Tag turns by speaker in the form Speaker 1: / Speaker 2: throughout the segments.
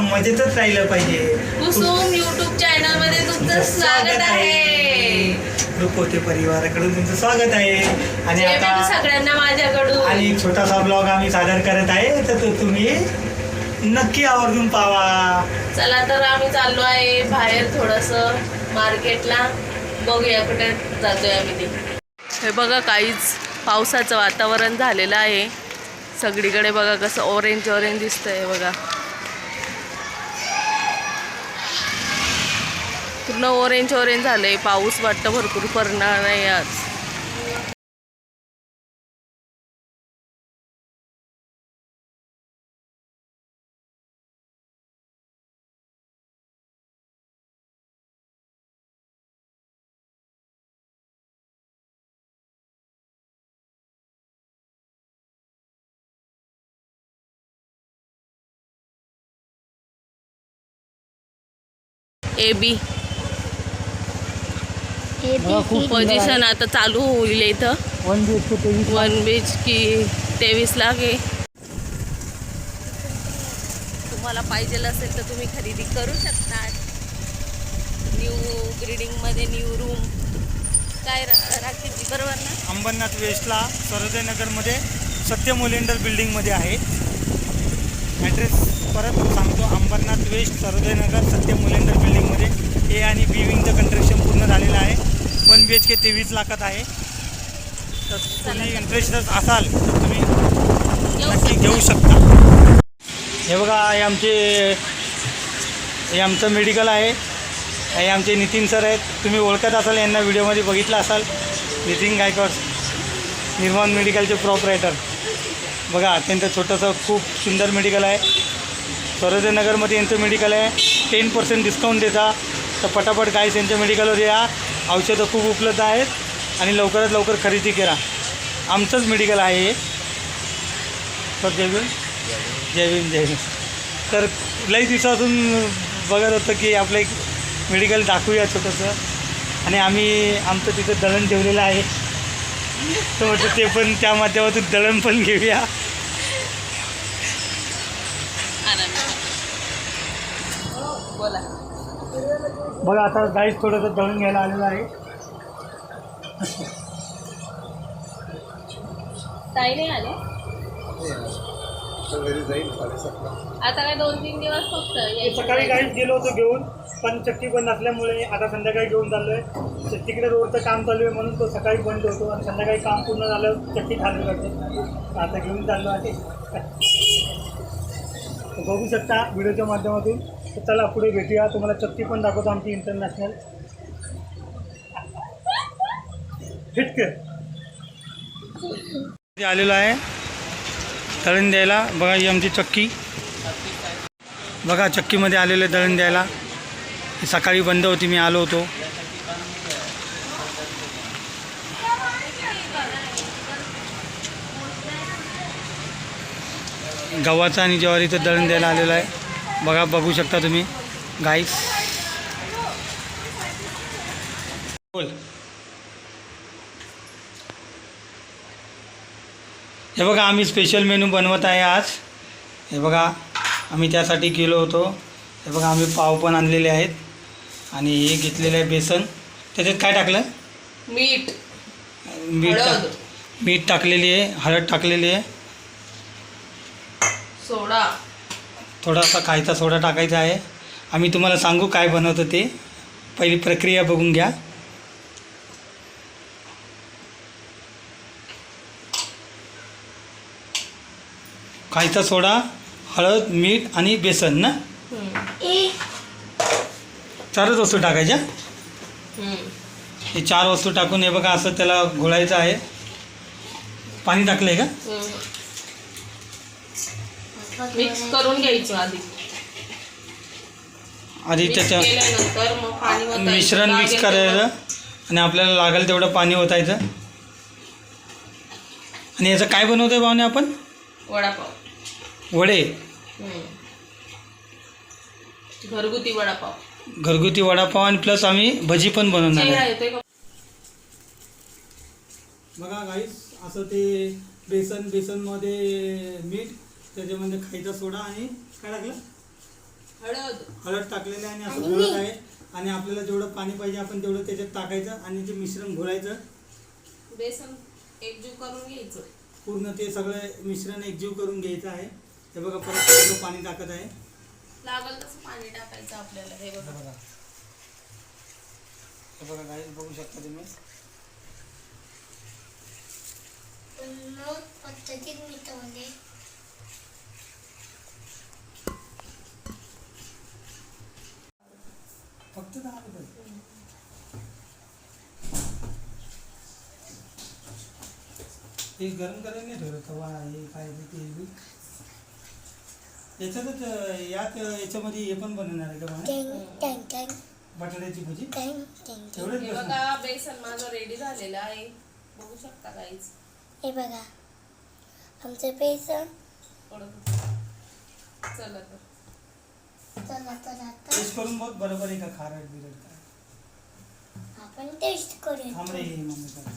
Speaker 1: मजेतच राहिलं पाहिजे.
Speaker 2: कुसुम युट्यूब चॅनलमध्ये तुमचं स्वागत आहे.
Speaker 1: परिवाराकडून तुमचं स्वागत आहे. आणि आता
Speaker 2: सगळ्यांना माझ्याकडून.
Speaker 1: आणि छोटासा ब्लॉग आम्ही सादर करत आहे. तर तो तुम्ही नक्की आवर्जून पावा
Speaker 2: चला तर आम्ही चाललो आहे बाहेर थोडस मार्केटला. बघूया कुठे जातोय आम्ही ते. हे बघा काहीच पावसाचं वातावरण झालेलं आहे. सगळीकडे बघा कसं ऑरेंज ऑरेंज दिसतंय बघा. पूर्ण ऑरेंज ऑरेंज झालंय. पाऊस वाटतं भरपूर पडणार नाही आज. A B. पोझिशन आता चालू होईल इथं.
Speaker 1: वन बी एच के तेवीस
Speaker 2: वन बीच की तेवीस लाख आहे. तुम्हाला पाहिजे असेल तर तुम्ही खरेदी करू शकता. न्यू ग्रीडिंगमध्ये न्यू रूम काय रा- राखीची बरोबर ना?
Speaker 1: अंबरनाथ वेस्टला सरोदय नगरमध्ये सत्यम ओलेंडर बिल्डिंगमध्ये आहे. ॲड्रेस परत सांगतो. अंबरनाथ वेस्ट सरोदय नगर सत्यम ओलेंडर बिल्डिंगमध्ये ए आणि बी विंगचं कंस्ट्रक्शन पूर्ण झालेलं आहे. वन बी एच के तेवीस लाखात आहे. तर तुम्ही इंटरेस्टेड असाल तर तुम्ही नक्की घेऊ शकता. हे बघा हे आमचे हे आमचं मेडिकल आहे. हे आमचे नितीन सर आहेत. तुम्ही ओळखत असाल यांना व्हिडिओमध्ये बघितलं असाल. नितीन गायकवाड निर्माण मेडिकलचे प्रॉपरायटर बघा त्यांचं छोटंसं खूप सुंदर मेडिकल आहे. सरोदय नगरमध्ये यांचं मेडिकल आहे. टेन पर्सेंट डिस्काउंट देता. तर पटापट काय यांच्या मेडिकलवर या. औषधं खूप उपलब्ध आहेत आणि लवकरात लवकर खरेदी करा. आमचंच मेडिकल आहे हे. तर जय भीम. जय भीम जय भीम. तर लई दिवसातून बघत होतं की आपलं एक मेडिकल दाखवूया छोटंसं. आणि आम्ही आमचं तिथं दळण ठेवलेलं आहे. तर म्हटलं ते पण त्या माध्यमातून दळण पण घेऊया.
Speaker 2: बोला.
Speaker 1: बघा आता गाईच थोडंसं दळण घ्यायला आलेलं आहे.
Speaker 2: ताई नाही आले? आता काय दोन तीन दिवस फक्त यायचं
Speaker 1: सकाळी गाईच गेलो होतो घेऊन पण चक्की बंद असल्यामुळे आता संध्याकाळी घेऊन चाललो आहे तिकडे रोडचं काम चालू आहे म्हणून तो सकाळी बंद होतो आणि संध्याकाळी काम पूर्ण झालं चक्की खाली करते आता घेऊन चाललो आहे. बघू शकता व्हिडिओच्या माध्यमातून. चला पुढे भेटूया. तुम्हाला चक्की पण दाखवतो आमची इंटरनॅशनल फिटकर आलेलो आहे. दळण द्यायला. बघा ही आमची चक्की. बघा चक्कीमध्ये आलेलं आहे दळण द्यायला. सकाळी बंद होती मी आलो होतो. गव्हाचं आणि ज्वारीचं दळण द्यायला आलेलं आहे. बघा बघू शकता तुम्ही. गाईस बोल. हे बघा आम्ही स्पेशल मेनू बनवत आहे आज. हे बघा आम्ही त्यासाठी गेलो होतो. हे बघा आम्ही पाव पण आणलेले आहेत. आणि हे घेतलेलं आहे बेसन. त्याच्यात काय टाकलं?
Speaker 2: मीठ.
Speaker 1: मीठ टाक. मीठ टाकलेली आहे हळद टाकलेली आहे
Speaker 2: सोडा
Speaker 1: थोडासा खायचा सोडा टाकायचा आहे. आम्ही तुम्हाला सांगू काय बनवतं ते. पहिली प्रक्रिया बघून घ्या. खायचा सोडा हळद मीठ आणि बेसन ना. चारच वस्तू टाकायच्या. हे चार वस्तू टाकून हे बघा असं त्याला घोळायचं आहे. पाणी टाकलं आहे का.
Speaker 2: मिक्स करून घ्यायचं आधी
Speaker 1: आधी
Speaker 2: मिक्स
Speaker 1: त्याच्या
Speaker 2: केल्यानंतर मग पाणी ओतायचं.
Speaker 1: मिश्रण मिक्स
Speaker 2: लागेल
Speaker 1: करायचं. आणि आपल्याला लागेल तेवढं पाणी ओतायचं आणि याचं काय बनवतोय भावने आपण
Speaker 2: वडापाव
Speaker 1: वडे
Speaker 2: हम्म. घरगुती वडापाव
Speaker 1: घरगुती वडापाव आणि प्लस आम्ही भजी पण बनवणार
Speaker 2: चेहरा
Speaker 1: आहे
Speaker 2: येतोय का
Speaker 1: बघा गाईस असं ते बेसन बेसनमध्ये मीठ त्याच्यामध्ये खायचा सोडा आणि काय टाकलं?
Speaker 2: हळद.
Speaker 1: हळद टाकलेलं आहे आणि असं घोळत आहे. आणि आपल्याला जेवढं पाणी पाहिजे आपण तेवढं त्याच्यात टाकायचं आणि ते मिश्रण घोळायचं
Speaker 2: बेसन एकजीव करून घ्यायचं.
Speaker 1: पूर्ण ते सगळं मिश्रण एकजीव करून घ्यायचं आहे. हे बघा परत पाणी टाकत आहे.
Speaker 2: लागल तसं पाणी टाकायचं आपल्याला. हे
Speaker 1: हे
Speaker 2: बघा.
Speaker 1: बघा हे बघा गाईस बघू शकता तुम्ही.
Speaker 3: पद्धतीत मिटवले.
Speaker 1: फक्त दहा रुपये. ते गरम करायला नाही ठेवलं तवा हे काय ते याच्यातच यात याच्यामध्ये हे पण बनवणार आहे का बटाट्याची भजी?
Speaker 2: हे बघा बेसन माझं रेडी झालेलं आहे. बघू शकता काहीच
Speaker 3: हे बघा. आमचं बेसन.
Speaker 2: चला तर
Speaker 3: चला तर. आता
Speaker 1: टेस्ट करून बघ बरोबर आहे का? खारट बिरट काय?
Speaker 3: आपण टेस्ट करूया.
Speaker 1: थांब रे मम्मी कर.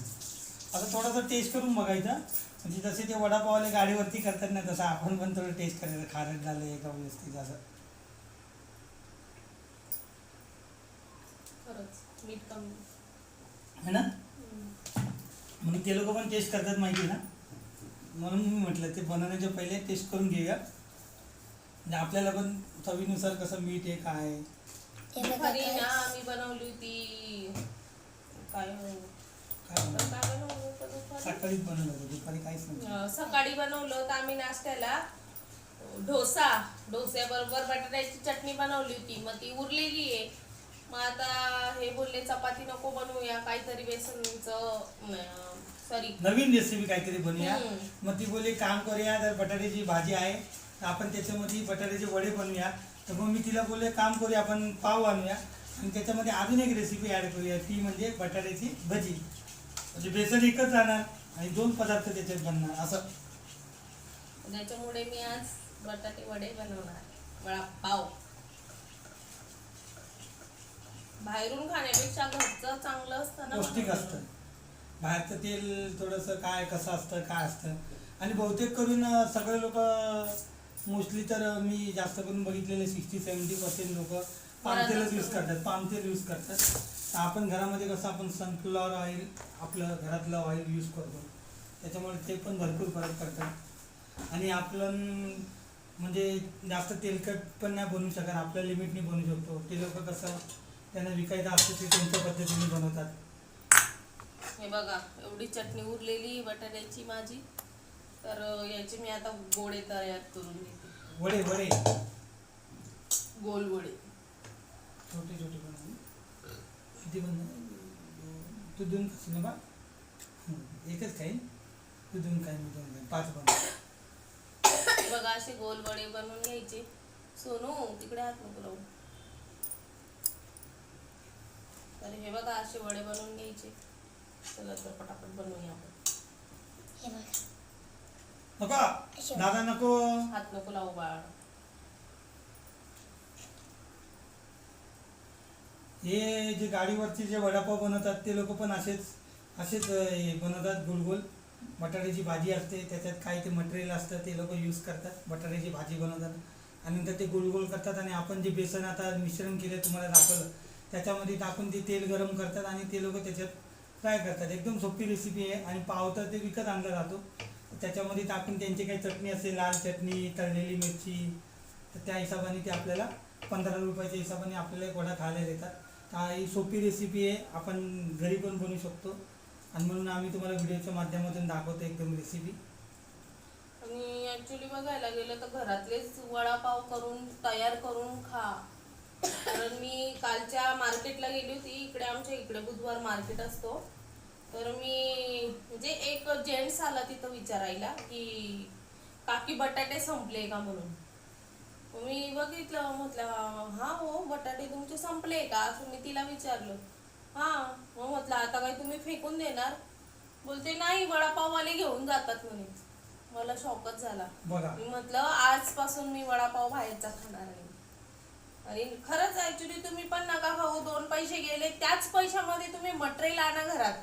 Speaker 1: आता थोडंसं टेस्ट करून बघायचं. म्हणजे जसे ते वडापावले गाडीवरती करतात ना तसं आपण पण थोडं टेस्ट करायचं. खारट झालं एका व्यवस्थित असं.
Speaker 2: खरंच मीठ कमी.
Speaker 1: है ना? म्हणून ते लोक पण टेस्ट करतात माहिती आहे ना? म्हणून मी म्हटलं ते बनवण्याच्या पहिले टेस्ट करून घेऊया. म्हणजे आपल्याला पण चवीनुसार कसं मीठ आहे काय
Speaker 2: घरी ना. आम्ही बनवली होती. काय हो,
Speaker 1: काय बनवलं?
Speaker 2: काय बनवलं होतं दुपारी?
Speaker 1: सकाळीच बनवलं होतं दुपारी काहीच
Speaker 2: अं, सकाळी बनवलं होतं आम्ही नाश्त्याला. डोसा डोस्याबरोबर बटाट्याची चटणी बनवली होती. मग ती उरलेली आहे. मग आता हे बोलले चपाती नको बनवूया काहीतरी बेसनचं सॉरी.
Speaker 1: नवीन रेसिपी काहीतरी बनवूया.
Speaker 2: हम्म.
Speaker 1: मग ती बोलली काम करूया तर बटाट्याची भाजी आहे आपण त्याच्यामध्ये बटाट्याचे वडे बनवूया. तर मग मी तिला बोलले काम करूया आपण पाव आणूया. आणि त्याच्यामध्ये अजून एक रेसिपी ॲड करूया ती म्हणजे बटाट्याची भजी. म्हणजे बेसन एकच राहणार आणि दोन पदार्थ त्याच्यात बनणार असं.
Speaker 2: त्याच्यामुळे मी आज बटाटे वडे बनवणार वडापाव बाहेरून खाण्यापेक्षा घरचं चांगलं असतं ना
Speaker 1: पौष्टिक. असतं. बाहेरचं तेल थोडंसं काय कसं असतं काय असतं. आणि बहुतेक करून सगळे लोक मोस्टली तर मी जास्त करून बघितलेले सिक्स्टी सेवन्टी पर्सेंट लोक पामतेलच. यूज करतात. पामतेल यूज करतात. तर आपण घरामध्ये कसं आपण सनफ्लॉवर ऑइल आपलं घरातलं ऑइल यूज करतो. त्याच्यामुळे ते पण भरपूर फरक पडतात. आणि आपलं म्हणजे जास्त तेलकट पण नाही बनवू शकत. आपल्या लिमिटने बनवू शकतो. ते लोक कसं त्यांना विकायचं असतं ते त्यांच्या पद्धतीने बनवतात.
Speaker 2: हे बघा एवढी चटणी उरलेली बटाट्याची माझी तर याचे मी आता गोळे तयार करून घेते.
Speaker 1: वडे वडे.
Speaker 2: गोल गोळे
Speaker 1: छोटे छोटे बनवून किती बन तू दोन खाशील ना बा? एकच खाईन. तू दोन खाईन मी दोन खाईन. पाच बनव
Speaker 2: बघा असे गोल वडे बनवून घ्यायचे. सोनू तिकडे हात नको लावू. तर हे बघा असे वडे बनवून घ्यायचे. चला तर पटापट बनवूया आपण.
Speaker 3: हे बघा
Speaker 1: दादा नको.
Speaker 2: हात नको लावू बाळ.
Speaker 1: हे जे गाडीवरचे जे वडापाव बनवतात ते लोक पण असेच असेच हे बनवतात गोल गोल बटाट्याची भाजी असते त्याच्यात काय ते मटेरियल असतं ते लोक यूज करतात. बटाट्याची भाजी बनवतात. आणि नंतर ते गोल गोल करतात आणि आपण जे बेसन आता मिश्रण केलं तुम्हाला दाखवलं. त्याच्यामध्ये टाकून ते तेल गरम करतात आणि ते लोक त्याच्यात फ्राय करतात. एकदम सोपी रेसिपी आहे. आणि पाव तर ते विकत आणला जातो. त्याच्यामध्ये टाकून त्यांची काही चटणी असेल लाल चटणी तळलेली मिरची तर त्या हिशोबाने ते आपल्याला पंधरा रुपयाच्या हिशोबाने आपल्याला एक वडा खायला देतात. तर ही सोपी रेसिपी आहे. आपण घरी पण बनवू शकतो. आणि म्हणून आम्ही तुम्हाला व्हिडिओच्या माध्यमातून दाखवतो एकदम रेसिपी
Speaker 2: आणि ॲक्च्युली बघायला गेलं तर घरातलेच वडापाव करून तयार करून खा. कारण मी कालच्या मार्केटला गेली होती. इकडे आमच्या इकडे बुधवार मार्केट असतो. तर मी म्हणजे एक जेंट्स आला तिथं विचारायला की काकी बटाटे संपले का म्हणून? मी बघितलं म्हटलं हा हो बटाटे तुमचे संपले का? असं मी तिला विचारलं. हा. मग म्हटलं आता काय तुम्ही फेकून देणार? बोलते नाही वडापाववाले घेऊन जातात म्हणे. मला शॉकच झाला. मी म्हटलं आजपासून मी वडापाव बाहेरचा खाणार आहे. आणि खरंच ऍक्च्युली तुम्ही पण नका खाऊ. दोन पैसे गेले त्याच पैशामध्ये तुम्ही मटेरियल आणा घरात.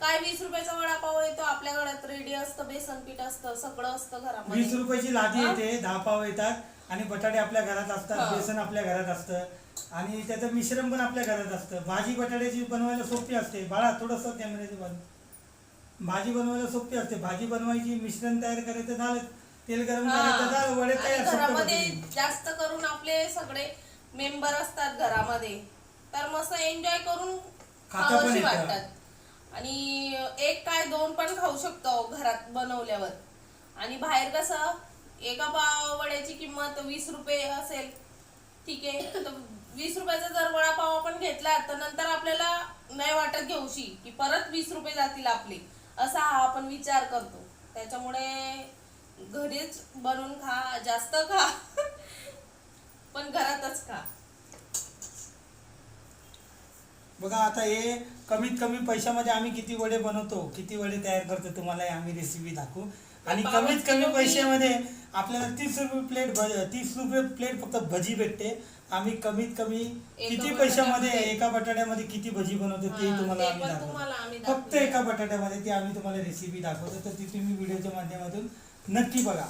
Speaker 2: काय वीस रुपयाचा वडापाव येतो आपल्या घरात रेडी असतं बेसन पीठ असतं सगळं असतं
Speaker 1: वीस
Speaker 2: घरामध्ये
Speaker 1: रुपयाची लादी? येते दहा पाव येतात आणि बटाटे आपल्या घरात असतात
Speaker 2: हा.
Speaker 1: बेसन आपल्या घरात असतं आणि त्याचं मिश्रण पण आपल्या घरात असतं. भाजी बटाट्याची बनवायला सोपी असते. बाळा थोडंसं कॅमेऱ्याची बन भाजी बनवायला सोपी असते. भाजी बनवायची मिश्रण तयार करायचं झालं. तेल गरम करायचं झालं. वडे
Speaker 2: आणि
Speaker 1: तयार सोप्या
Speaker 2: घरामध्ये
Speaker 1: पद्धतीने.
Speaker 2: जास्त करून आपले सगळे मेंबर असतात घरामध्ये. तर मस्त एन्जॉय करून
Speaker 1: खाता पण
Speaker 2: खावंशी
Speaker 1: येतं.
Speaker 2: वाटतात. आणि एक काय दोन पण खाऊ शकतो घरात बनवल्यावर. आणि बाहेर कसं एका पाव वड्याची किंमत वीस रुपये असेल ठीक आहे. तर वीस रुपयाचा जर वडापाव आपण घेतला तर नंतर आपल्याला नाही वाटत घेऊशी की परत वीस रुपये जातील आपले. असा हा आपण विचार करतो. त्याच्यामुळे घरीच बनवून खा जास्त खा. पण घरातच खा.
Speaker 1: बघा आता हे कमीत कमी पैशामध्ये आम्ही किती वडे बनवतो किती वडे तयार करतो तुम्हाला हे आम्ही रेसिपी दाखवू. आणि कमीत कमी पैशामध्ये आपल्याला तीस रुपये प्लेट भज तीस रुपये प्लेट फक्त भजी भेटते. आम्ही कमीत कमी किती पैशामध्ये एका बटाट्यामध्ये किती भजी बनवतो ते तुम्हाला आम्ही दाखवतो. फक्त. एका बटाट्यामध्ये ती आम्ही तुम्हाला रेसिपी दाखवतो. तर ती तुम्ही व्हिडिओच्या माध्यमातून नक्की बघा.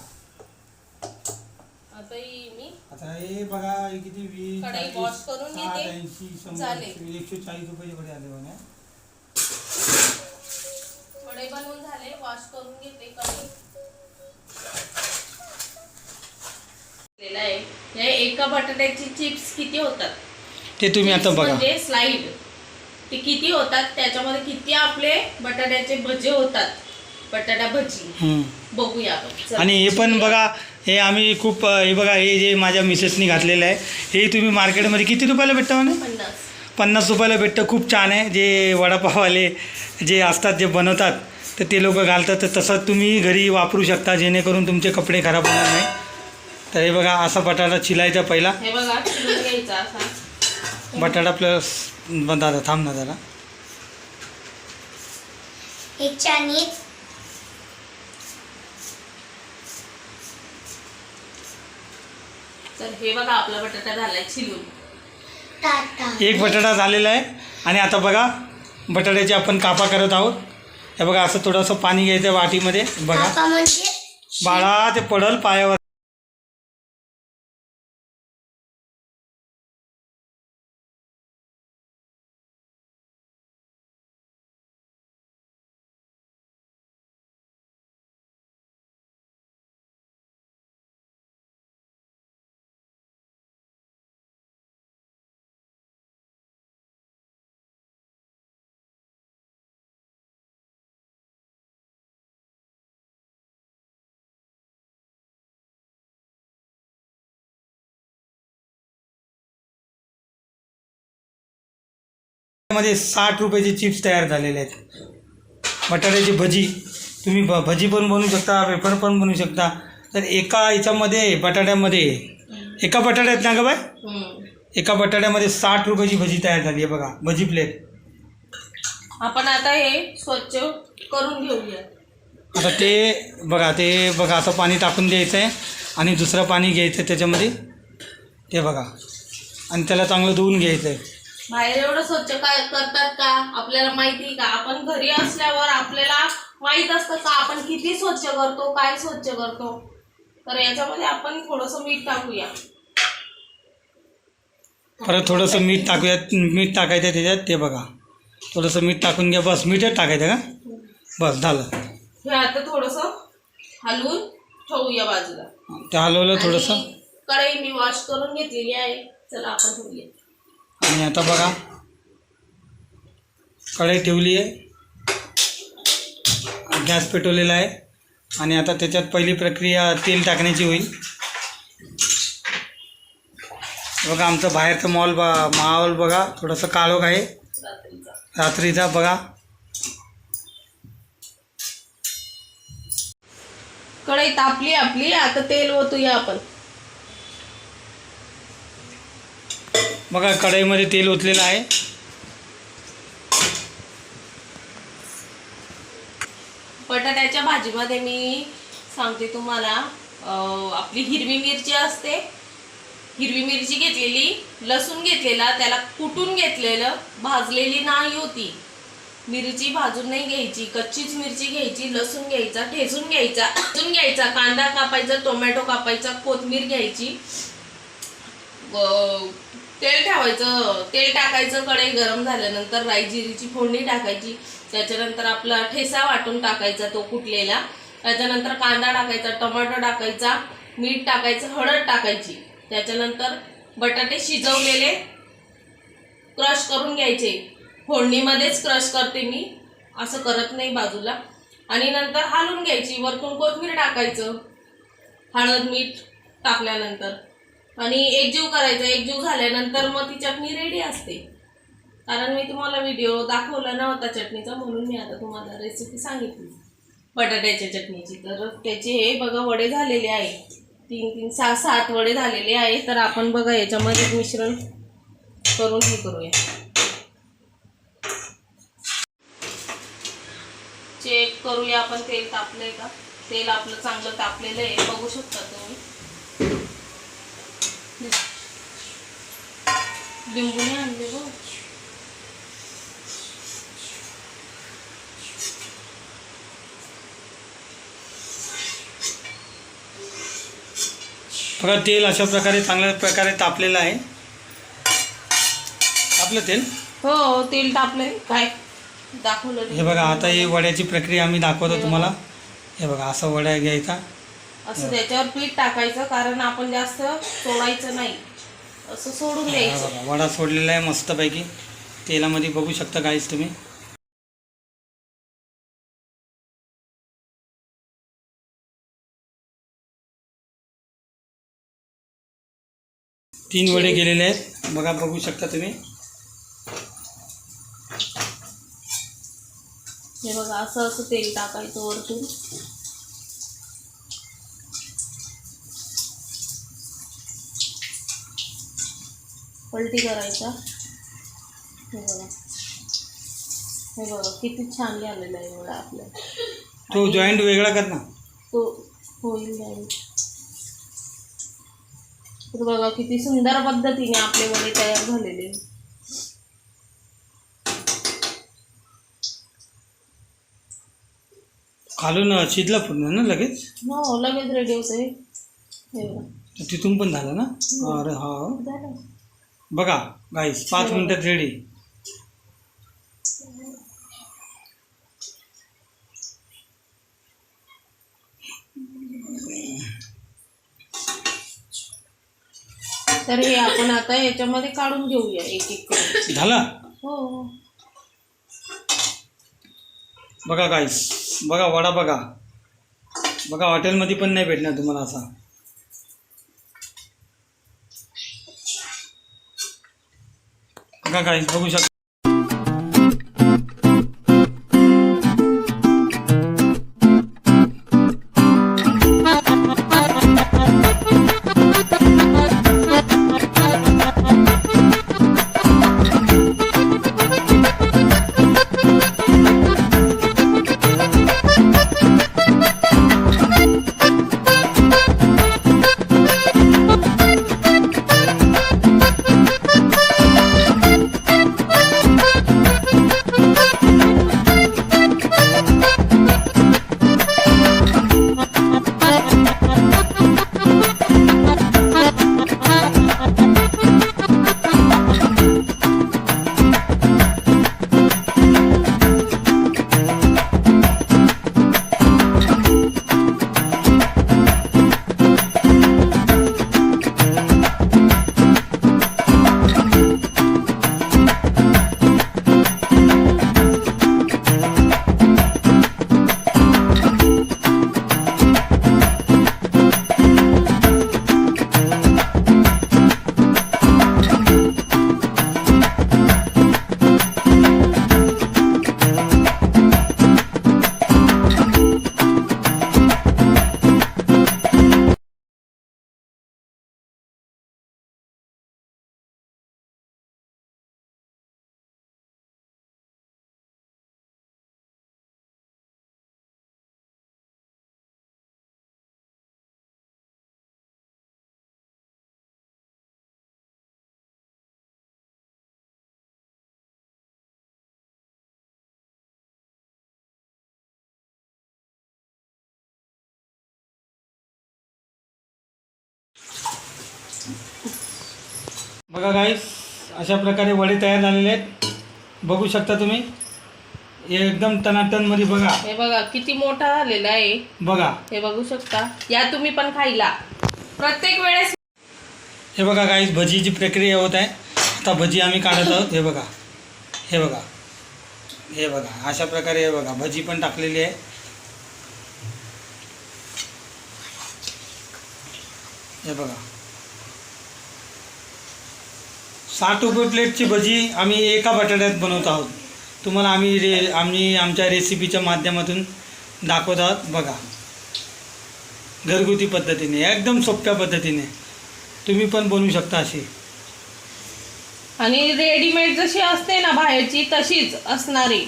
Speaker 2: आता हे
Speaker 1: बघा हे किती वीस
Speaker 2: कढई
Speaker 1: चाळीस,
Speaker 2: wash करून
Speaker 1: साठ,
Speaker 2: घेते.
Speaker 1: ऐंशी शंभर
Speaker 2: झाले.
Speaker 1: एकशे एकशे चाळीस रुपये आले
Speaker 2: वडे बनवून झाले वॉश करून घेते कढई आहे. हे एका बटाट्याची चिप्स किती होतात
Speaker 1: ते तुम्ही आता
Speaker 2: Chips
Speaker 1: बघा
Speaker 2: म्हणजे स्लाइड ते किती होतात त्याच्यामध्ये किती आपले बटाट्याचे भजे होतात बटाटा भजी. बघूया आपण. चला.
Speaker 1: आणि हे पण बघा हे आम्ही खूप अ, हे बघा हे जे माझ्या मिसेसनी घातलेलं आहे हे तुम्ही मार्केटमध्ये किती रुपयाला भेटतं म्हणे?
Speaker 2: पन्नास.
Speaker 1: पन्नास रुपयाला भेटतं खूप छान आहे. जे वडापाववाले जे असतात जे बनवतात तर ते लोक घालतात. तर तसं तुम्ही घरी वापरू शकता जेणेकरून तुमचे कपडे खराब होणार नाही. तर हे बघा असा बटाटा चिलायचा पहिला.
Speaker 2: हे बघा चिरून घ्यायचा असा.
Speaker 1: बटाटा प्लस दादा थांब ना जरा.
Speaker 3: एक
Speaker 2: तर हे बघा आपला बटाटा झालाय
Speaker 3: टाटा.
Speaker 1: एक बटाटा झालेला आहे आणि आता बघा बटाट्याचे आपण कापा करत आहोत. हे बघा असं थोडंसं पाणी घ्यायचं वाटीमध्ये. बघा.
Speaker 3: म्हणजे
Speaker 1: बाळा ते पडल पायावर. मध्ये साठ रुपयाचे चिप्स तयार झालेले आहेत. बटाट्याची भजी. तुम्ही भ भजी पण बनवू शकता वेफर पण बनवू शकता. तर एका याच्यामध्ये बटाट्यामध्ये एका बटाट्यात ना ग बाय. एका बटाट्यामध्ये साठ रुपयाची भजी तयार झाली आहे बघा भजी प्लेट
Speaker 2: आपण आता हे स्वच्छ करून घेऊया.
Speaker 1: आता ते बघा ते बघा असं पाणी टाकून द्यायचं आहे आणि दुसरं पाणी घ्यायचं आहे त्याच्यामध्ये. ते बघा. आणि त्याला चांगलं धुवून घ्यायचं आहे
Speaker 2: बाहेर एवढं स्वच्छ काय करतात का? आपल्याला माहिती का? आपण घरी असल्यावर आपल्याला माहीत असतं का आपण किती स्वच्छ करतो काय स्वच्छ करतो? तर याच्यामध्ये आपण थोडंसं मीठ टाकूया.
Speaker 1: परत थोडंसं मीठ टाकूयात मीठ टाकायचं त्याच्यात ते बघा. थोडंसं मीठ टाकून घ्या बस. मीठच टाकायचं का? बस झालं.
Speaker 2: हे आता थोडंसं हलवून ठेवूया बाजूला.
Speaker 1: ते हलवलं थोडंसं.
Speaker 2: कढई मी वॉश करून घेतलेली आहे. चला आपण ठेवूया.
Speaker 1: आणि आता बघा. कढई ठेवली आहे. गॅस पेटवलेला आहे. आणि आता त्याच्यात पहिली प्रक्रिया तेल टाकण्याची होईल. बघा आमचं बाहेरचं मॉल बा माहोल बघा थोडंसं काळोख आहे.
Speaker 2: रात्रीचा
Speaker 1: रात्रीचा बघा.
Speaker 2: कढई तापली आपली आता तेल ओतूया आपण.
Speaker 1: बघा कढईमध्ये तेल ओतलेलं आहे.
Speaker 2: बटाट्याच्या भाजीमध्ये मी सांगते तुम्हाला आपली हिरवी मिरची असते. हिरवी मिरची घेतलेली लसूण घेतलेला त्याला कुटून घेतलेलं भाजलेली नाही होती. मिरची भाजून नाही घ्यायची कच्चीच मिरची घ्यायची लसूण घ्यायचा ठेचून घ्यायचा ठेचून घ्यायचा कांदा कापायचा टोमॅटो कापायचा कोथमीर घ्यायची. तेल ठेवायचं तेल टाकायचं कढई गरम झाल्यानंतर राई जिरीची फोडणी टाकायची. त्याच्यानंतर आपला ठेसा वाटून टाकायचा तो कुटलेला. त्याच्यानंतर कांदा टाकायचा टमाटर टाकायचा मीठ टाकायचं हळद टाकायची. त्याच्यानंतर बटाटे शिजवलेले क्रश करून घ्यायचे. फोडणीमध्येच क्रश करते मी. असं करत नाही बाजूला. आणि नंतर हालून घ्यायची. वरतून कोथमीर टाकायचं. हळद मीठ टाकल्यानंतर. आणि एकजीव करायचा एकजीव झाल्यानंतर मग ती चटणी रेडी असते. कारण मी तुम्हाला व्हिडिओ दाखवला नव्हता चटणीचा म्हणून मी आता तुम्हाला रेसिपी सांगितली. बटाट्याच्या चटणीची. तर त्याचे हे बघा वडे झालेले आहे तीन तीन सहा सात वडे झालेले आहे तर आपण बघा याच्यामध्ये मिश्रण करून हे करूया. चेक करूया आपण तेल तापलंय का? तेल आपलं चांगलं तापलेलं आहे. बघू शकता तुम्ही. लिंबूने आणले बघ
Speaker 1: बघा तेल अशा प्रकारे चांगल्या प्रकारे तापलेलं आहे. आपलं तेल?
Speaker 2: हो तेल तापलंय. काय? दाखवलं
Speaker 1: हे बघा आता ही वड्याची प्रक्रिया आम्ही दाखवतो तुम्हाला. हे बघा असं वड्या घ्यायचा.
Speaker 2: असं त्याच्यावर पीठ टाकायचं कारण आपण जास्त सोडायचं नाही. असं सोडून द्यायचं.
Speaker 1: बघा वडा सोडलेला आहे मस्तपैकी. तेलामध्ये बघू शकता काहीच तुम्ही. तीन वडे गेलेले आहेत. बघा बघू शकता तुम्ही.
Speaker 2: हे बघा असं असं तेल टाकायचं वरतून. पलटी करायचा. हे बघा. हे बघा किती छान झालेला आहे एवढा आपल्या
Speaker 1: तो जॉईंट वेगळा कर ना.
Speaker 2: तो होईल जाईल तर बघा किती सुंदर पद्धतीने आपले वडे तयार झालेले.
Speaker 1: खालून शिजला पूर्ण ना लगेच?
Speaker 2: हो लगेच रेडी होतं हे हे
Speaker 1: तिथून पण झालं ना? अरे हा.
Speaker 2: झालं.
Speaker 1: बघा गाईस पाच मिनिटात रेडी
Speaker 2: तर हे आपण आता याच्यामध्ये काढून घेऊया एक एक करून.
Speaker 1: झाला?
Speaker 2: हो. हो
Speaker 1: बघा गाईस बघा वडा बघा. बघा हॉटेलमध्ये पण नाही भेटणार तुम्हाला असा. बघा गाईस बघू शकता बघा गाईस अशा प्रकारे वडे तयार झालेले आहेत. बघू शकता तुम्ही. हे एकदम टनाटनमध्ये बघा.
Speaker 2: हे बघा किती मोठा झालेला आहे.
Speaker 1: बघा.
Speaker 2: हे बघू शकता. या तुम्ही पण खायला. प्रत्येक वेळेस
Speaker 1: हे बघा गाईस भजीची प्रक्रिया होत आहे. आता भजी आम्ही काढत आहोत. हे बघा. हे बघा. हे बघा. अशा प्रकारे हे बघा भजी पण टाकलेली आहे. हे बघा. साठ रुपये प्लेटची भजी आम्ही एका बटाट्यात बनवत आहोत. तुम्हाला आम्ही रे आम्ही आमच्या रेसिपीच्या माध्यमातून दाखवत आहोत. बघा. घरगुती पद्धतीने एकदम सोप्या पद्धतीने. तुम्ही पण बनवू शकता अशी.
Speaker 2: आणि रेडीमेड जशी असते ना बाहेरची तशीच असणारी.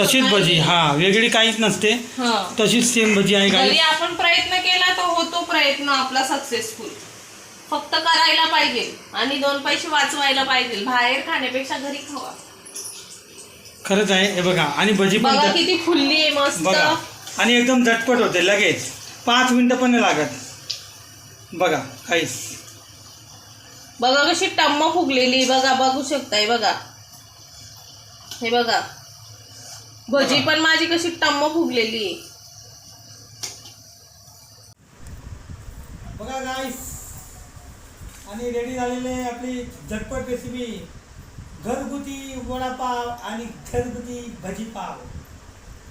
Speaker 1: तशीच भजी हा. वेगळी काहीच नसते.
Speaker 2: हा.
Speaker 1: तशीच सेम भजी आहे काही
Speaker 2: आपण प्रयत्न केला तर होतो प्रयत्न आपला सक्सेसफुल फक्त करायला पाहिजे आणि दोन पैसे वाचवायला पाहिजे. बाहेर खाण्यापेक्षा घरी खावा.
Speaker 1: खरंच आहे. हे बघा आणि भजी पण
Speaker 2: बघा किती फुलली आहे मस्त.
Speaker 1: बघा आणि एकदम झटपट होते लगेच. पाच मिनटं पण नाही लागत. बघा काहीच.
Speaker 2: बघा कशी टम्म फुगलेली बघा बघू शकताय बघा. हे बघा. भजी पण माझी कशी टम्म फुगलेली आहे.
Speaker 1: बघा गाईस आणि रेडी झालेली आपली झटपट रेसिपी घरगुती वडापाव आणि घरगुती भजीपाव.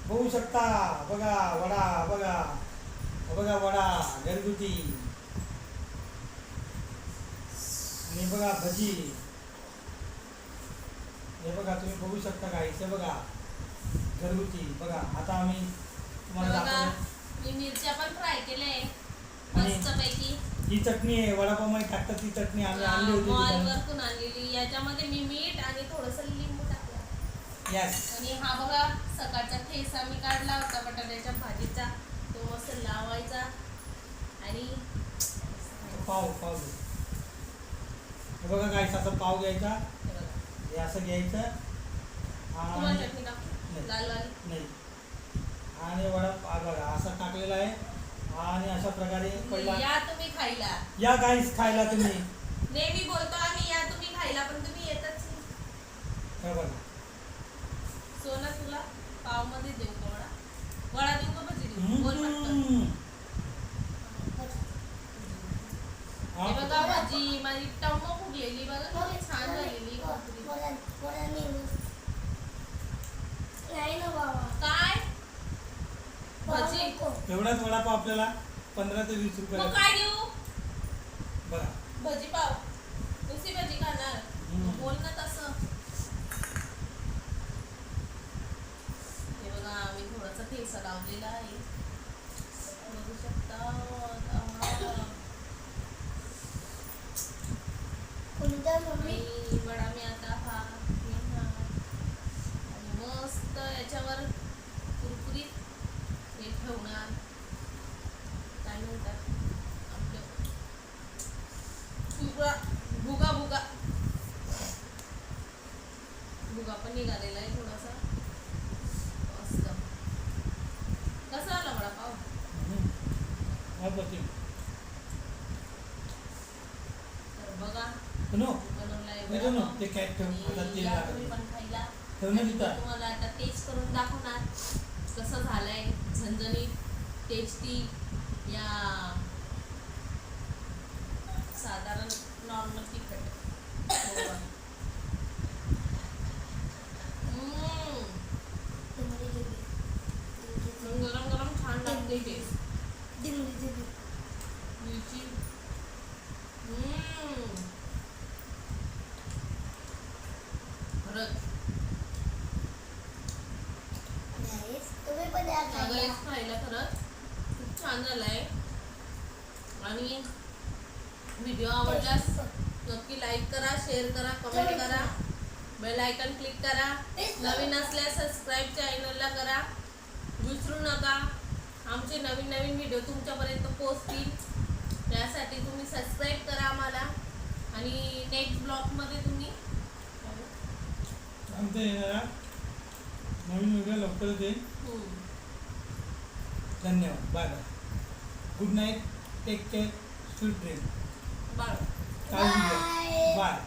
Speaker 1: बघू शकता बघा वडा बघा बघा वडा घरगुती. आणि बघा भजी. हे बघा तुम्ही बघू शकता गाईस हे बघा घरगुती. बघा आता आम्ही तुम्हाला
Speaker 2: मिरच्या पण फ्राय
Speaker 1: आणि-
Speaker 2: मस्तपैकी.
Speaker 1: ही चटणी आहे वडापावमध्ये टाकतात ती चटणी आम्ही आणली होती दुकानात.
Speaker 2: मॉलवरतून आणलेली याच्यामध्ये मी मीठ आणि थोडस लिंबू टाकलं
Speaker 1: Yes.
Speaker 2: आणि हा बघा सकाळचा ठेसा मी काढला होता बटाट्याच्या भाजीचा तो मस्त लावायचा आणि
Speaker 1: पाव पाव घे. हे बघा काय असा पाव घ्यायचा
Speaker 2: हे बघा.
Speaker 1: हे असं घ्यायचं
Speaker 2: तुम्हाला
Speaker 1: आणि
Speaker 2: चटणी टाकू
Speaker 1: नाही. आणि वडा हा बघा असा टाकलेला आहे आणि अशा प्रकारे पहिला
Speaker 2: या तुम्ही खायला.
Speaker 1: या गाईस खायला तुम्ही.
Speaker 2: नेहमी बोलतो आम्ही या तुम्ही खायला पण तुम्ही येतच
Speaker 1: बघा.
Speaker 2: सोना तुला पावमध्ये देऊ का वडा? वडा देऊ का भजी देऊ? बोल पटकन.
Speaker 1: हे
Speaker 2: बघा भाजी माझी टम्म फुगलेली बघा किती छान झालेली भाकरी.
Speaker 3: नाही ना बाबा
Speaker 2: काय भजी
Speaker 1: एवढाच वडापाव आपल्याला पंधरा ते वीस रुपये
Speaker 2: मग काय देऊ?
Speaker 1: बघा
Speaker 2: भजी पाव. नुसती भजी खाणार. बोल ना तसं. हे बघा मी थोडासा ठेचा लावलेला आहे. बघू शकता.
Speaker 3: कोणत्या मम्मी?
Speaker 2: वडा मी आता हा मस्त याच्यावर ठेवणार. काय म्हणतात? आपलं भुगा भुगा. भुगा पण निघालेला आहे थोडासा. मस्त. कसा आला वडापाव. तर बघा.
Speaker 1: बनव.
Speaker 2: बनवलाय पण खायला. तुम्हाला आता टेस्ट करून दाखवणार. कसं झालंय झणझणीत टेस्टी या साधारण नॉर्मल तिखट हम्म. गरम गरम छान लागते टेस्ट मिरची हम्म. खरंच
Speaker 3: तुम्ही पण या खायला.
Speaker 2: सगळेच खायला खरंच खूप छान झालाय. आणि व्हिडिओ आवडल्यास नक्की लाईक करा शेअर करा कमेंट करा. बेल आयकन क्लिक करा. नवीन असल्यास सबस्क्राईब चॅनलला करा. विसरू नका. आमचे नवीन नवीन व्हिडिओ तुमच्यापर्यंत पोहोचतील. त्यासाठी तुम्ही सबस्क्राईब करा आम्हाला. आणि नेक्स्ट ब्लॉगमध्ये तुम्ही
Speaker 1: येणारा नवीन व्हिडिओ लवकरच येईल धन्यवाद. Bye bye. Good night take care sweet dream
Speaker 2: बाळ
Speaker 1: काळजी घ्या
Speaker 3: Bye.
Speaker 1: बाय